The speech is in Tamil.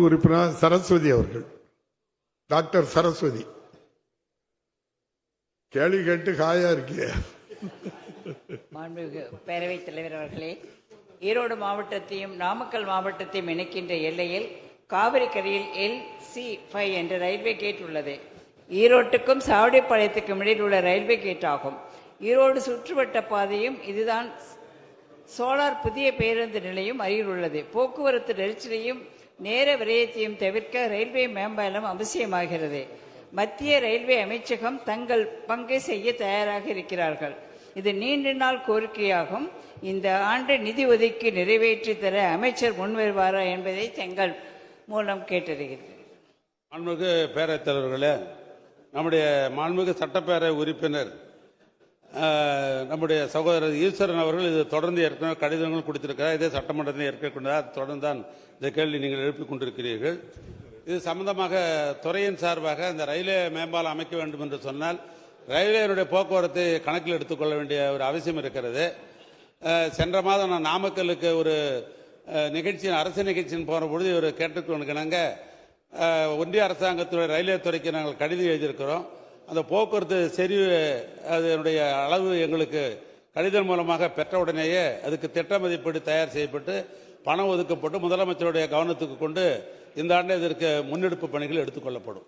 உறுப்பினர் சரஸ்வதி அவர்கள். டாக்டர் சரஸ்வதி. கேள்வி கேட்டு காயா இருக்கிய மாண்புமிகு பேரவைத் தலைவர் அவர்களே ஈரோடு மாவட்டத்தையும் நாமக்கல் மாவட்டத்தையும் இணைக்கின்ற எல்லையில் காவிரி கரையில் எல் சி ஃபைவ் என்ற ரயில்வே கேட் உள்ளது. ஈரோட்டுக்கும் சாவடிப்பாளையத்துக்கும் இடையில் உள்ள ரயில்வே கேட் ஆகும். ஈரோடு சுற்றுவட்ட பாதையும் இதுதான் சோலார் புதிய பேருந்து நிலையம் அருகில் உள்ளது. போக்குவரத்து நெரிசலையும் நேர விரயத்தையும் தவிர்க்க ரயில்வே மேம்பாலம் அவசியமாகிறது. மத்திய ரயில்வே அமைச்சகம் தங்கள் பங்கை செய்ய தயாராக இருக்கிறார்கள். இது நீண்ட நாள் கோரிக்கையாகும். இந்த ஆண்டு நிதி ஒதுக்கி நிறைவேற்றி தர அமைச்சர் முன்வருவாரா என்பதை தங்கள் மூலம் கேட்டறிகிறேன். மாண்புமிகு பேரவைத் தலைவர்களே நம்முடைய மாண்புமிகு சட்டப்பேரவை உறுப்பினர் நம்முடைய சகோதரர் ஈஸ்வரன் அவர்கள் இது தொடர்ந்து ஏற்கனவே கடிதங்கள் கொடுத்திருக்கிறார். இதே சட்டமன்றத்தில் ஏற்கனவே தொடர்ந்து தான் இந்த கேள்வி நீங்கள் எழுப்பிக் கொண்டிருக்கிறீர்கள். இது சம்பந்தமாக துறையின் சார்பாக இந்த ரயில்வே மேம்பாலம் அமைக்க வேண்டும் என்று சொன்னால் ரயில்வேனுடைய போக்குவரத்தை கணக்கில் எடுத்துக்கொள்ள வேண்டிய ஒரு அவசியம் இருக்கிறது. சென்ற மாதம் நான் நாமக்கலுக்கு ஒரு நிகழ்ச்சியின் அரசு நிகழ்ச்சியின் போன பொழுது இவர் கேட்டுக்கொண்டு ஒன்றிய அரசாங்கத்துடைய ரயில்வே துறைக்கு நாங்கள் கடிதம் எழுதியிருக்கிறோம். அந்த போக்குவரத்து செறிவு அதனுடைய அளவு எங்களுக்கு கடிதம் மூலமாக பெற்ற உடனேயே அதுக்கு திட்ட மதிப்பீடு தயார் செய்யப்பட்டு பணம் ஒதுக்கப்பட்டு முதலமைச்சருடைய கவனத்துக்கு கொண்டு இந்த ஆண்டு இதற்கு முன்னெடுப்பு பணிகள் எடுத்துக்கொள்ளப்படும்